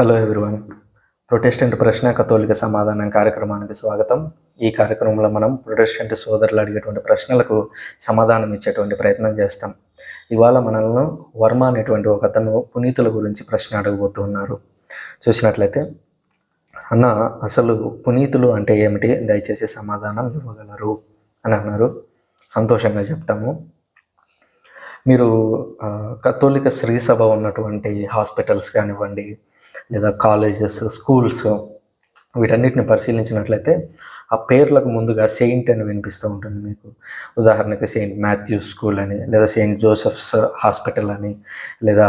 Hello everyone. Protestant ప్రశ్న కథోలిక సమాధానం కార్యక్రమానికి స్వాగతం. ఈ కార్యక్రమంలో మనం ప్రొటెస్టెంట్ సోదరులు అడిగేటువంటి ప్రశ్నలకు సమాధానం ఇచ్చేటువంటి ప్రయత్నం చేస్తాం. ఇవాళ మనల్ని వర్మ అనేటువంటి ఒక అతను పునీతుల గురించి ప్రశ్న అడగబోతున్నారు చూసినట్లయితే అన్న అసలు పునీతులు అంటే ఏమిటి? దయచేసి సమాధానం ఇవ్వగలరు. అని అన్నారు. సంతోషంగా చెప్తాము. మీరు కథోలిక శ్రీసభ ఉన్నటువంటి హాస్పిటల్స్ కానివ్వండి లేదా కాలేజెస్ స్కూల్స్ వీటన్నిటిని పరిశీలించినట్లయితే ఆ పేర్లకు ముందుగా సెయింట్ అని వినిపిస్తూ ఉంటుంది మీకు. ఉదాహరణకి సెయింట్ మాథ్యూ స్కూల్ అని లేదా సెయింట్ జోసెఫ్స్ హాస్పిటల్ అని లేదా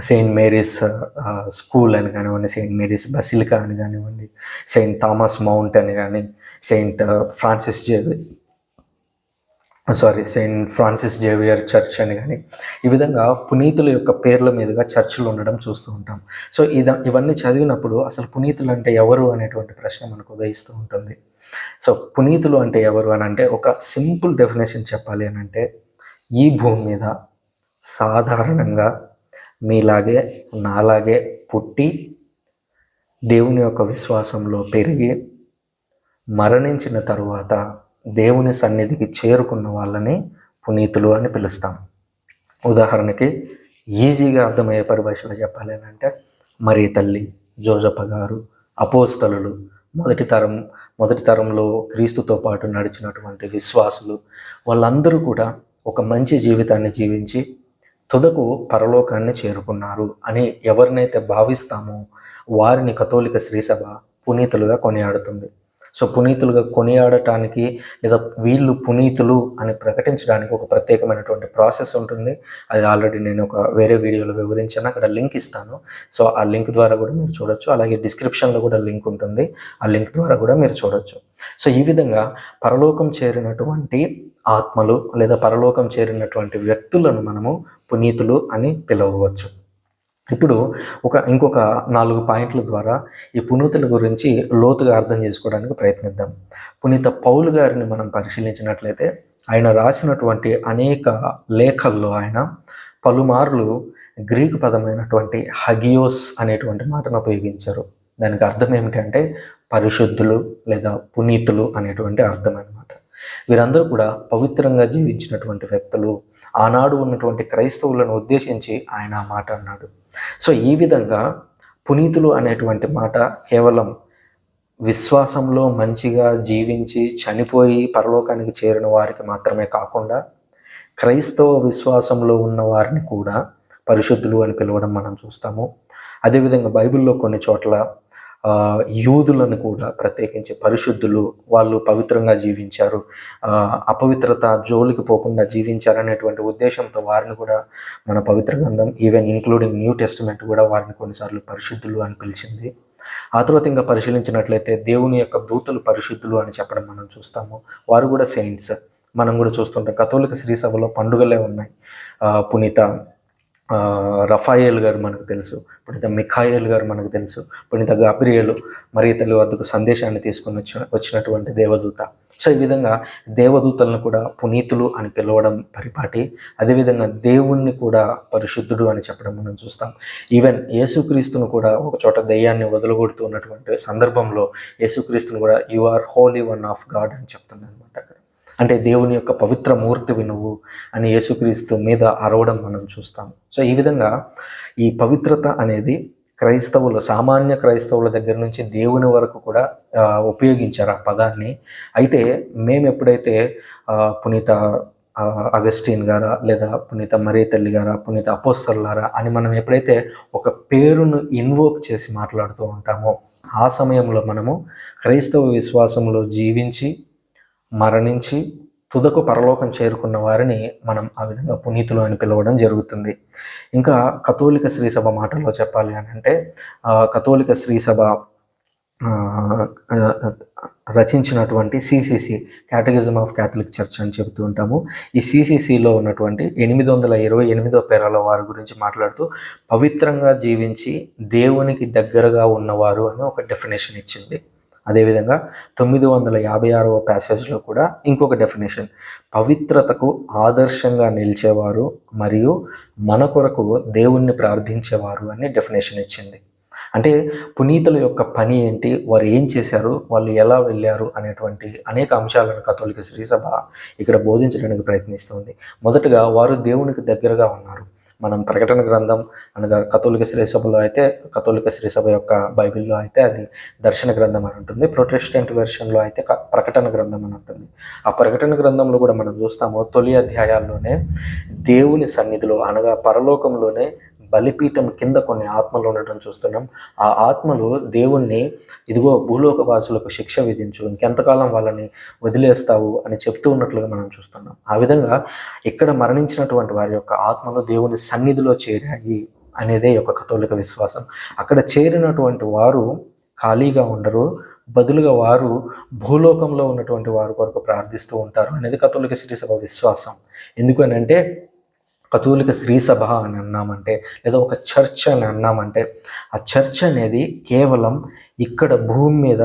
సెయింట్ మేరీస్ స్కూల్ అని కానివ్వండి సెయింట్ మేరీస్ బసిలికా అని కానివ్వండి సెయింట్ థామస్ మౌంట్ అని కానీ Saint Francis JV sorry Saint Francis Xavier church అని కానీ ఈ విధంగా పునీతుల యొక్క పేర్ల మీదుగా చర్చిలు ఉండడం చూస్తూ ఉంటాం. సో ఇద ఇవన్నీ చదివినప్పుడు అసలు పునీతులు అంటే ఎవరు అనేటువంటి ప్రశ్న మనకు ఉదయిస్తూ ఉంటుంది. సో పునీతులు అంటే ఎవరు అని అంటే ఒక సింపుల్ డెఫినేషన్ చెప్పాలి అని అంటే ఈ భూమి మీద సాధారణంగా మీలాగే నాలాగే పుట్టి దేవుని యొక్క విశ్వాసంలో పెరిగి మరణించిన తరువాత దేవుని సన్నిధికి చేరుకున్న వాళ్ళని పునీతులు అని పిలుస్తాం. ఉదాహరణకి ఈజీగా అర్థమయ్యే పరిభాషలో చెప్పాలి అని అంటే మరీ తల్లి జోజప్ప గారు అపోస్తలు మొదటి తరం మొదటి తరంలో క్రీస్తుతో పాటు నడిచినటువంటి విశ్వాసులు వాళ్ళందరూ కూడా ఒక మంచి జీవితాన్ని జీవించి తుదకు పరలోకాన్ని చేరుకున్నారు అని ఎవరినైతే భావిస్తామో వారిని కథోలిక శ్రీసభ పునీతులుగా కొనియాడుతుంది. సో పునీతులుగా కొనియాడటానికి లేదా వీళ్ళు పునీతులు అని ప్రకటించడానికి ఒక ప్రత్యేకమైనటువంటి ప్రాసెస్ ఉంటుంది. అది ఆల్రెడీ నేను ఒక వేరే వీడియోలో వివరించాను. అక్కడ లింక్ ఇస్తాను. సో ఆ లింక్ ద్వారా కూడా మీరు చూడొచ్చు. అలాగే డిస్క్రిప్షన్లో కూడా లింక్ ఉంటుంది. ఆ లింక్ ద్వారా కూడా మీరు చూడొచ్చు. సో ఈ విధంగా పరలోకం చేరినటువంటి ఆత్మలు లేదా పరలోకం చేరినటువంటి వ్యక్తులను మనము పునీతులు అని పిలవవచ్చు. ఇప్పుడు ఒక ఇంకొక నాలుగు పాయింట్ల ద్వారా ఈ పునీతుల గురించి లోతుగా అర్థం చేసుకోవడానికి ప్రయత్నిద్దాం. పునీత పౌలు గారిని మనం పరిశీలించినట్లయితే ఆయన రాసినటువంటి అనేక లేఖల్లో ఆయన పలుమార్లు గ్రీకు పదమైనటువంటి హగియోస్ అనేటువంటి మాటను ఉపయోగించారు. దానికి అర్థం ఏమిటంటే పరిశుద్ధులు లేదా పునీతులు అనేటువంటి అర్థం అన్నమాట. వీరందరూ కూడా పవిత్రంగా జీవించినటువంటి వ్యక్తులు. ఆనాడు ఉన్నటువంటి క్రైస్తవులను ఉద్దేశించి ఆయన ఆ మాట అన్నాడు. సో ఈ విధంగా పునీతులు అనేటువంటి మాట కేవలం విశ్వాసంలో మంచిగా జీవించి చనిపోయి పరలోకానికి చేరిన వారికి మాత్రమే కాకుండా క్రైస్తవ విశ్వాసంలో ఉన్న వారిని కూడా పరిశుద్ధులు అని పిలవడం మనం చూస్తాము. అదేవిధంగా బైబిల్లో కొన్ని చోట్ల యూదులను కూడా ప్రత్యేకించి పరిశుద్ధులు వాళ్ళు పవిత్రంగా జీవించారు. అపవిత్రత జోలికి పోకుండా జీవించారనేటువంటి ఉద్దేశంతో వారిని కూడా మన పవిత్ర గ్రంథం ఈవెన్ ఇంక్లూడింగ్ న్యూ టెస్టిమెంట్ కూడా వారిని కొన్నిసార్లు పరిశుద్ధులు అని పిలిచింది. ఆ తర్వాత ఇంకా పరిశీలించినట్లయితే దేవుని యొక్క దూతలు పరిశుద్ధులు అని చెప్పడం మనం చూస్తాము. వారు కూడా సెయింట్స్ మనం కూడా చూస్తుంటాం. కథోలిక శ్రీ సభలో పండుగలే ఉన్నాయి. పునీత రఫాయేల్ గారు మనకు తెలుసు పునీత మిఖాయేల్ గారు మనకు తెలుసు పునీత గాబ్రియేలు మరి తల్లి వద్దకు సందేశాన్ని తీసుకొని వచ్చిన వచ్చినటువంటి దేవదూత. సో ఈ విధంగా దేవదూతలను కూడా పునీతులు అని పిలవడం పరిపాటి అదేవిధంగా దేవుణ్ణి కూడా పరిశుద్ధుడు అని చెప్పడం మనం చూస్తాం. ఈవెన్ యేసుక్రీస్తును కూడా ఒక చోట దయ్యాన్ని వదలగొడుతున్నటువంటి సందర్భంలో యేసుక్రీస్తును కూడా you are holy one of God అని చెప్తుంది అనమాట అక్కడ. అంటే దేవుని యొక్క పవిత్ర మూర్తివి నువ్వు అని యేసుక్రీస్తు మీద అరవడం మనం చూస్తాం. సో ఈ విధంగా ఈ పవిత్రత అనేది క్రైస్తవులు సామాన్య క్రైస్తవుల దగ్గర నుంచి దేవుని వరకు కూడా ఉపయోగించారు ఆ పదాన్ని. అయితే మేము ఎప్పుడైతే పునీత అగస్టిన్ గారా లేదా పునీత మరీ తల్లి గారా పునీత అపోస్తల్లారా అని మనం ఎప్పుడైతే ఒక పేరును ఇన్వోక్ చేసి మాట్లాడుతూ ఉంటామో ఆ సమయంలో మనము క్రైస్తవ విశ్వాసంలో జీవించి మరణించి తుదకు పరలోకం చేరుకున్న వారిని మనం ఆ విధంగా పునీతులు అని పిలవడం జరుగుతుంది. ఇంకా కథోలిక శ్రీసభ మాటల్లో చెప్పాలి అని అంటే కథోలిక శ్రీసభ రచించినటువంటి CCC catechism of Catholic church అని చెబుతూ ఉంటాము. ఈ సిసిసిలో ఉన్నటువంటి ఎనిమిది వందల ఇరవై ఎనిమిదో పేరాల వారి గురించి మాట్లాడుతూ పవిత్రంగా జీవించి దేవునికి దగ్గరగా ఉన్నవారు అని ఒక డెఫినేషన్ ఇచ్చింది. అదేవిధంగా తొమ్మిది వందల యాభై ఆరవ ప్యాసేజ్లో కూడా ఇంకొక డెఫినేషన్ పవిత్రతకు ఆదర్శంగా నిలిచేవారు మరియు మన కొరకు దేవుణ్ణి ప్రార్థించేవారు అని డెఫినేషన్ ఇచ్చింది. అంటే పునీతుల యొక్క పని ఏంటి? వారు ఏం చేశారు? వాళ్ళు ఎలా వెళ్ళారు? అనేటువంటి అనేక అంశాలను కథోలిక శ్రీసభ ఇక్కడ బోధించడానికి ప్రయత్నిస్తుంది. మొదటగా వారు దేవునికి దగ్గరగా ఉన్నారు. మనం ప్రకటన గ్రంథం అనగా కథోలిక శ్రీసభలో అయితే కథోలిక శ్రీసభ యొక్క బైబిల్లో అయితే అది దర్శన గ్రంథం అని ఉంటుంది. ప్రొటెస్టెంట్ వెర్షన్లో అయితే ప్రకటన గ్రంథం అని ఉంటుంది. ఆ ప్రకటన గ్రంథంలో కూడా మనం చూస్తాము తొలి అధ్యాయాల్లోనే దేవుని సన్నిధిలో అనగా పరలోకంలోనే బలిపీఠం కింద కొన్ని ఆత్మలు ఉండటం చూస్తున్నాం. ఆ ఆత్మలు దేవుణ్ణి ఇదిగో భూలోక వాసులకు శిక్ష విధించు ఇంకెంతకాలం వాళ్ళని వదిలేస్తావు అని చెప్తూ ఉన్నట్లుగా మనం చూస్తున్నాం. ఆ విధంగా ఇక్కడ మరణించినటువంటి వారి యొక్క ఆత్మలు దేవుని సన్నిధిలో చేరాయి అనేదే యొక్క కథోలిక విశ్వాసం. అక్కడ చేరినటువంటి వారు ఖాళీగా ఉండరు. బదులుగా వారు భూలోకంలో ఉన్నటువంటి వారి కొరకు ప్రార్థిస్తూ ఉంటారు. అనేది కథోలిక శ్రీసభ విశ్వాసం. ఎందుకనంటే కథూలిక స్త్రీ సభ అని అన్నామంటే లేదా ఒక చర్చ్ అని అన్నామంటే ఆ చర్చ్ అనేది కేవలం ఇక్కడ భూమి మీద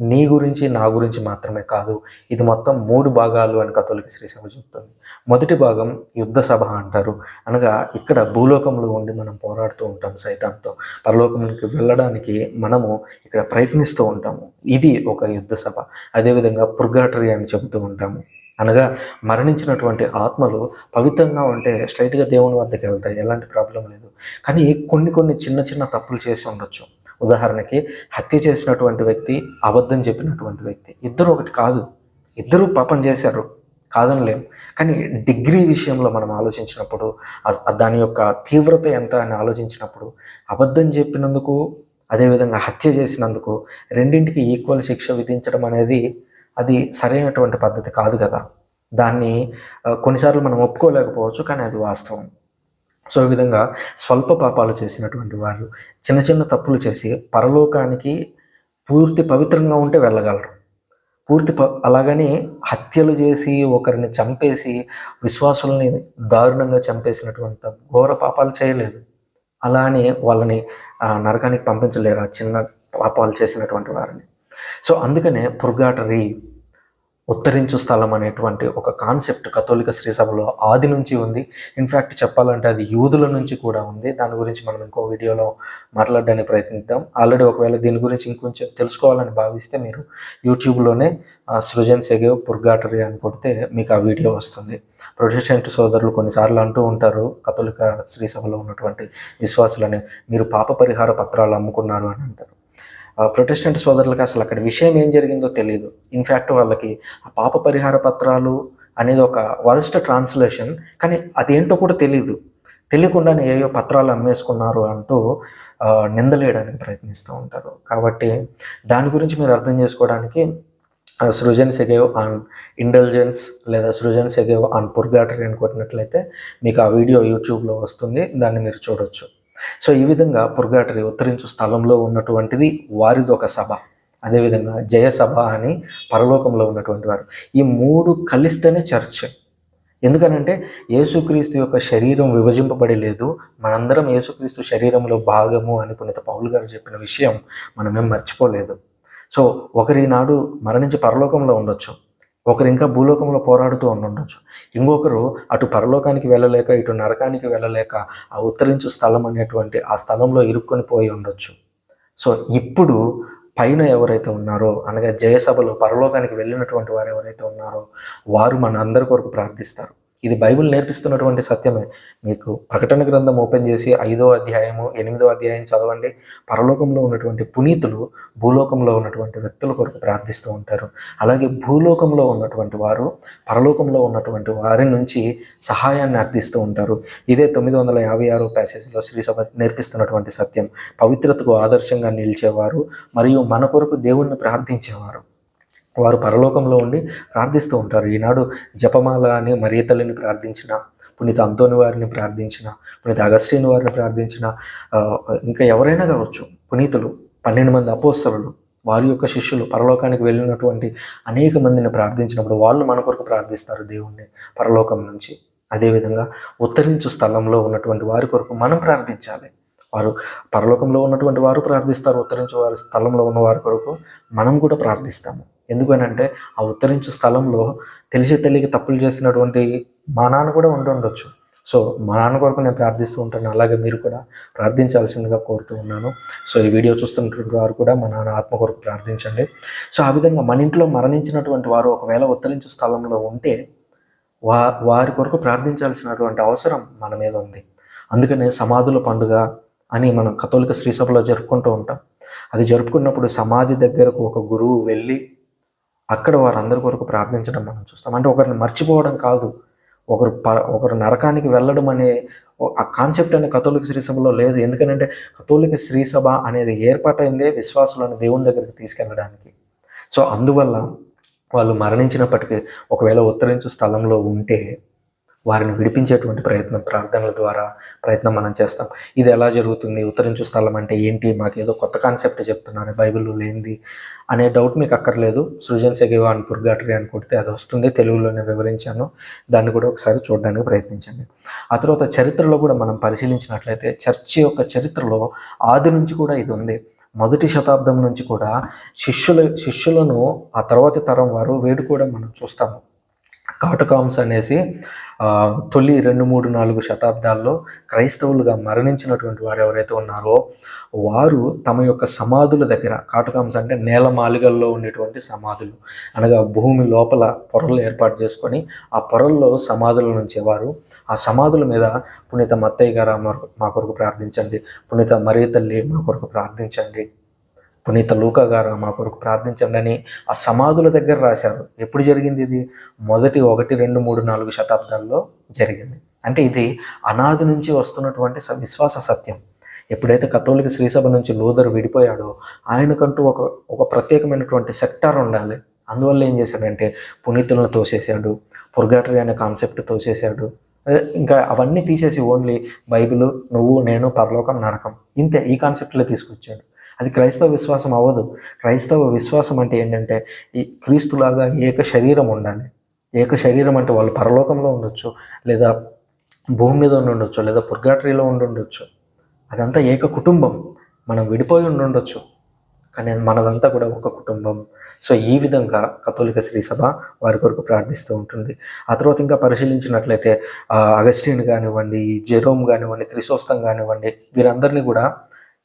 నీ గురించి నా గురించి మాత్రమే కాదు. ఇది మొత్తం మూడు భాగాలు అని కథోలిక శ్రీ సభ చెప్తుంది. మొదటి భాగం యుద్ధ సభ అంటారు. అనగా ఇక్కడ భూలోకంలో ఉండి మనం పోరాడుతూ ఉంటాం సైతాంతో పరలోకంలోకి వెళ్ళడానికి మనము ఇక్కడ ప్రయత్నిస్తూ ఉంటాము. ఇది ఒక యుద్ధ సభ. అదేవిధంగా పుర్గాటరీ అని చెబుతూ ఉంటాము. అనగా మరణించినటువంటి ఆత్మలు పవిత్రంగా ఉంటే స్ట్రైట్గా దేవుని వద్దకు వెళ్తాయి ఎలాంటి ప్రాబ్లం లేదు. కానీ కొన్ని కొన్ని చిన్న చిన్న తప్పులు చేసి ఉండొచ్చు. ఉదాహరణకి హత్య చేసినటువంటి వ్యక్తి అబద్ధం చెప్పినటువంటి వ్యక్తి. ఇద్దరు ఒకటి కాదు. ఇద్దరు పాపం చేశారు. కాదనలేం. కానీ డిగ్రీ విషయంలో మనం ఆలోచించినప్పుడు దాని యొక్క తీవ్రత ఎంత అని ఆలోచించినప్పుడు అబద్ధం చెప్పినందుకు అదేవిధంగా హత్య చేసినందుకు రెండింటికి ఈక్వల్ శిక్ష విధించడం అనేది అది సరైనటువంటి పద్ధతి కాదు కదా. దాన్ని కొన్నిసార్లు మనం ఒప్పుకోలేకపోవచ్చు కానీ అది వాస్తవం. సో ఈ విధంగా స్వల్ప పాపాలు చేసినటువంటి వారు చిన్న చిన్న తప్పులు చేసి పరలోకానికి పూర్తి పవిత్రంగా ఉంటే వెళ్ళగలరు. పూర్తి ప అలాగని హత్యలు చేసి ఒకరిని చంపేసి విశ్వాసుల్ని దారుణంగా చంపేసినటువంటి ఘోర పాపాలు చేయలేదు. అలానే వాళ్ళని ఆ, నరకానికి పంపించలేరు ఆ చిన్న పాపాలు చేసినటువంటి వారిని. సో అందుకనే పుర్గాటరీ ఉత్తరించు స్థలం అనేటువంటి ఒక కాన్సెప్ట్ కథోలిక శ్రీసభలో ఆది నుంచి ఉంది. ఇన్ఫ్యాక్ట్ చెప్పాలంటే అది యూదుల నుంచి కూడా ఉంది. దాని గురించి మనం ఇంకో వీడియోలో మాట్లాడడానికి ప్రయత్నిద్దాం. ఆల్రెడీ ఒకవేళ దీని గురించి ఇంకొంచెం తెలుసుకోవాలని భావిస్తే మీరు యూట్యూబ్లోనే సృజన్ సెగేవ్ పుర్గాటరీ అని కొడితే మీకు ఆ వీడియో వస్తుంది. ప్రొటెస్టెంట్ సోదరులు కొన్నిసార్లు అంటూ ఉంటారు కథోలిక శ్రీసభలో ఉన్నటువంటి విశ్వాసులని మీరు పాప పరిహార పత్రాలు అమ్ముకున్నారు అని అంటారు. ప్రొటెస్టెంట్ సోదరులకు అసలు అక్కడ విషయం ఏం జరిగిందో తెలియదు ఇన్ఫ్యాక్ట్ వాళ్ళకి ఆ పాప పరిహార పత్రాలు అనేది ఒక వరస్ట్ ట్రాన్స్లేషన్ కానీ అదేంటో కూడా తెలియదు తెలియకుండానే ఏయో పత్రాలు అమ్మేసుకున్నారు అంటూ నిందలేయడానికి ప్రయత్నిస్తూ ఉంటారు. కాబట్టి దాని గురించి మీరు అర్థం చేసుకోవడానికి సృజన్ సెగేవ్ ఆన్ ఇంటెలిజెన్స్ లేదా సృజన్ సెగేవ్ ఆన్ పుర్గాటరీ అని కొట్టినట్లయితే మీకు ఆ వీడియో యూట్యూబ్లో వస్తుంది. దాన్ని మీరు చూడొచ్చు. సో ఈ విధంగా పుర్గాటరీ ఉత్తరించు స్థలంలో ఉన్నటువంటిది వారిది ఒక సభ. అదేవిధంగా జయ సభ అని పరలోకంలో ఉన్నటువంటి వారు. ఈ మూడు కలిస్తేనే చర్చ్. ఎందుకనంటే యేసుక్రీస్తు యొక్క శరీరం విభజింపబడి లేదు. మనందరం యేసుక్రీస్తు శరీరంలో భాగము అని పునీత పౌలు గారు చెప్పిన విషయం మనమేం మర్చిపోలేదు. సో ఒకరి నాడు మరణించి పరలోకంలో ఉండొచ్చు. ఒకరు ఇంకా భూలోకంలో పోరాడుతూ ఉండొచ్చు ఇంకొకరు అటు పరలోకానికి వెళ్ళలేక ఇటు నరకానికి వెళ్ళలేక ఆ ఉత్తరించు స్థలం అనేటువంటి ఆ స్థలంలో ఇరుక్కొని పోయి ఉండొచ్చు. సో ఇప్పుడు పైన ఎవరైతే ఉన్నారో అనగా జయసభలో పరలోకానికి వెళ్ళినటువంటి వారు ఎవరైతే ఉన్నారో వారు మన అందరి కొరకు ప్రార్థిస్తారు. ఇది బైబిల్ నేర్పిస్తున్నటువంటి సత్యమే. మీకు ప్రకటన గ్రంథం ఓపెన్ చేసి ఐదో అధ్యాయము ఎనిమిదో అధ్యాయం చదవండి. పరలోకంలో ఉన్నటువంటి పునీతులు భూలోకంలో ఉన్నటువంటి వ్యక్తుల కొరకు ప్రార్థిస్తూ ఉంటారు. అలాగే భూలోకంలో ఉన్నటువంటి వారు పరలోకంలో ఉన్నటువంటి వారి నుంచి సహాయాన్ని అర్థిస్తూ ఉంటారు. ఇదే తొమ్మిది వందల యాభై ఆరో ప్యాసేజ్లో శ్రీసభ నేర్పిస్తున్నటువంటి సత్యం. పవిత్రతకు ఆదర్శంగా నిలిచేవారు మరియు మన కొరకు దేవుణ్ణి ప్రార్థించేవారు. వారు పరలోకంలో ఉండి ప్రార్థిస్తూ ఉంటారు. ఈనాడు జపమాల అని మరియతల్లిని ప్రార్థించిన పునీత అంతోని వారిని ప్రార్థించిన పునీత అగస్టిన్ వారిని ప్రార్థించిన ఇంకా ఎవరైనా కావచ్చు పునీతులు పన్నెండు మంది అపోస్తలు వారి యొక్క శిష్యులు పరలోకానికి వెళ్ళినటువంటి అనేక మందిని ప్రార్థించినప్పుడు వాళ్ళు మన కొరకు ప్రార్థిస్తారు దేవుణ్ణి పరలోకం నుంచి. అదేవిధంగా ఉత్తరించు స్థలంలో ఉన్నటువంటి వారి కొరకు మనం ప్రార్థించాలి. వారు పరలోకంలో ఉన్నటువంటి వారు ప్రార్థిస్తారు ఉత్తరించు వారి స్థలంలో ఉన్న వారి కొరకు మనం కూడా ప్రార్థిస్తాము. ఎందుకనంటే ఆ ఉత్తరించు స్థలంలో తెలిసి తెలియక తప్పులు చేసినటువంటి మా నాన్న కూడా ఉండి ఉండొచ్చు. సో మా నాన్న కొరకు నేను ప్రార్థిస్తూ ఉంటాను. అలాగే మీరు కూడా ప్రార్థించాల్సిందిగా కోరుతూ ఉన్నాను. సో ఈ వీడియో చూస్తున్నటువంటి వారు కూడా మా నాన్న ఆత్మ కొరకు ప్రార్థించండి. సో ఆ విధంగా మన ఇంట్లో మరణించినటువంటి వారు ఒకవేళ ఉత్తరించు స్థలంలో ఉంటే వా వారి కొరకు ప్రార్థించాల్సినటువంటి అవసరం మన మీద ఉంది. అందుకనే సమాధుల పండుగ అని మనం కథోలిక శ్రీసభలో జరుపుకుంటూ ఉంటాం. అది జరుపుకున్నప్పుడు సమాధి దగ్గరకు ఒక గురువు వెళ్ళి అక్కడ వారందరి కొరకు ప్రార్థించడం మనం చూస్తాం. అంటే ఒకరిని మర్చిపోవడం కాదు. ఒకరు ప ఒకరు నరకానికి వెళ్ళడం అనే ఓ- ఆ కాన్సెప్ట్ అనే కథోలిక శ్రీసభలో లేదు. ఎందుకంటే కథోలిక శ్రీసభ అనేది ఏర్పాటైందే విశ్వాసులను దేవుని దగ్గరికి తీసుకెళ్ళడానికి. సో అందువల్ల వాళ్ళు మరణించినప్పటికీ ఒకవేళ ఉత్తరించు స్థలంలో ఉంటే వారిని విడిపించేటువంటి ప్రయత్నం ప్రార్థనల ద్వారా ప్రయత్నం మనం చేస్తాం. ఇది ఎలా జరుగుతుంది? ఉత్తరించు స్థలం అంటే ఏంటి? మాకు ఏదో కొత్త కాన్సెప్ట్ చెప్తున్నారు. బైబిల్లో లేనిది అనే డౌట్ మీకు అక్కర్లేదు. సృజన్ సెగివా అని పుర్గాటరీ అని కొడితే అది వస్తుంది. తెలుగులోనే వివరించాను. దాన్ని కూడా ఒకసారి చూడడానికి ప్రయత్నించండి. ఆ తర్వాత చరిత్రలో కూడా మనం పరిశీలించినట్లయితే చర్చి యొక్క చరిత్రలో ఆది నుంచి కూడా ఇది ఉంది. మొదటి శతాబ్దం నుంచి కూడా శిష్యుల శిష్యులను ఆ తర్వాతి తరం వారు వేడుకోవడం మనం చూస్తాము. కాటకాంస్ అనేసి తొలి రెండు మూడు నాలుగు శతాబ్దాల్లో క్రైస్తవులుగా మరణించినటువంటి వారు ఎవరైతే ఉన్నారో వారు తమ యొక్క సమాధుల దగ్గర కాటకాంస్ అంటే నేల మాలిగల్లో ఉండేటువంటి సమాధులు అనగా భూమి లోపల పొరలు ఏర్పాటు చేసుకొని ఆ పొరల్లో సమాధుల నుంచేవారు ఆ సమాధుల మీద పునీత మత్తయ్య గారు మా మా కొరకు ప్రార్థించండి పునీత మరీ తల్లి మా కొరకు ప్రార్థించండి. పునీత లూకా గారు మా కొరకు ప్రార్థించండి అని ఆ సమాధుల దగ్గర రాశారు. ఎప్పుడు జరిగింది ఇది? మొదటి ఒకటి రెండు మూడు నాలుగు శతాబ్దాల్లో జరిగింది. అంటే ఇది అనాది నుంచి వస్తున్నటువంటి స- విశ్వాస సత్యం. ఎప్పుడైతే కథోలిక శ్రీసభ నుంచి లూదర్ విడిపోయాడో ఆయనకంటూ ఒక ఒక ప్రత్యేకమైనటువంటి సెక్టార్ ఉండాలి. అందువల్ల ఏం చేశాడంటే పునీతులను తోసేశాడు పొర్గాటరీ అనే కాన్సెప్ట్ తోసేశాడు. ఇంకా అవన్నీ తీసేసి ఓన్లీ బైబిల్ నువ్వు నేను పరలోకం నరకం ఇంతే ఈ కాన్సెప్ట్లో తీసుకొచ్చాడు. అది క్రైస్తవ విశ్వాసం అవ్వదు. క్రైస్తవ విశ్వాసం అంటే ఏంటంటే ఈ క్రీస్తులాగా ఏక శరీరం ఉండాలి. ఏక శరీరం అంటే వాళ్ళు పరలోకంలో ఉండొచ్చు లేదా భూమి మీద ఉండి ఉండొచ్చు లేదా పుర్గాటరీలో ఉండుండొచ్చు అదంతా ఏక కుటుంబం. మనం విడిపోయి ఉండుండొచ్చు కానీ మనదంతా కూడా ఒక కుటుంబం. సో ఈ విధంగా కథోలిక శ్రీసభ వారి కొరకు ప్రార్థిస్తూ ఉంటుంది. ఆ తర్వాత ఇంకా పరిశీలించినట్లయితే అగస్టిన్ కానివ్వండి జెరోమ్ కానివ్వండి క్రిసోస్తం కానివ్వండి వీరందరినీ కూడా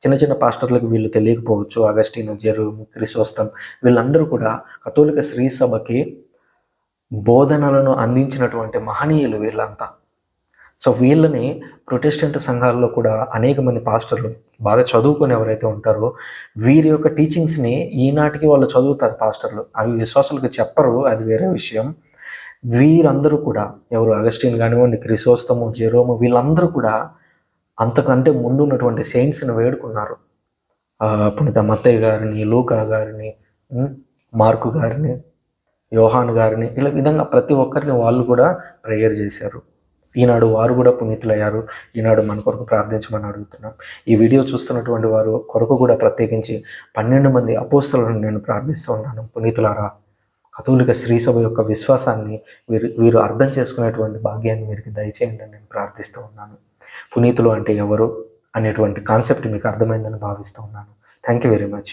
చిన్న చిన్న పాస్టర్లకు వీళ్ళు తెలియకపోవచ్చు అగస్టిన్ జెరూమ్ క్రిసోస్తం వీళ్ళందరూ కూడా కథోలిక శ్రీసభకి బోధనలను అందించినటువంటి మహనీయులు వీళ్ళంతా. సో వీళ్ళని ప్రొటెస్టెంట్ సంఘాల్లో కూడా అనేక మంది పాస్టర్లు బాగా చదువుకుని ఎవరైతే ఉంటారో వీరి యొక్క టీచింగ్స్ని ఈనాటికి వాళ్ళు చదువుతారు పాస్టర్లు. అవి విశ్వాసులకు చెప్పరు అది వేరే విషయం. వీరందరూ కూడా ఎవరు అగస్టిన్ కానివ్వండి క్రిసోస్తము జెరోము వీళ్ళందరూ కూడా అంతకంటే ముందు ఉన్నటువంటి సెయింట్స్ని వేడుకున్నారు. ఆ, పునీత మత్తయ్య గారిని లూకా గారిని మార్కు గారిని యోహాన్ గారిని ఇలా విధంగా ప్రతి ఒక్కరిని వాళ్ళు కూడా ప్రేయర్ చేశారు. ఈనాడు వారు కూడా పునీతులయ్యారు. ఈనాడు మన కొరకు ప్రార్థించమని అడుగుతున్నాం. ఈ వీడియో చూస్తున్నటువంటి వారు కొరకు కూడా ప్రత్యేకించి పన్నెండు మంది అపోస్తలను నేను ప్రార్థిస్తూ ఉన్నాను. పునీతులారా కథోలిక సభ యొక్క విశ్వాసాన్ని వీరు వీరు అర్థం చేసుకునేటువంటి భాగ్యాన్ని వీరికి దయచేయండి నేను ప్రార్థిస్తూ ఉన్నాను. పునీతులు అంటే ఎవరు అనేటువంటి కాన్సెప్ట్ మీకు అర్థమైందని భావిస్తూ ఉన్నాను. Thank you very much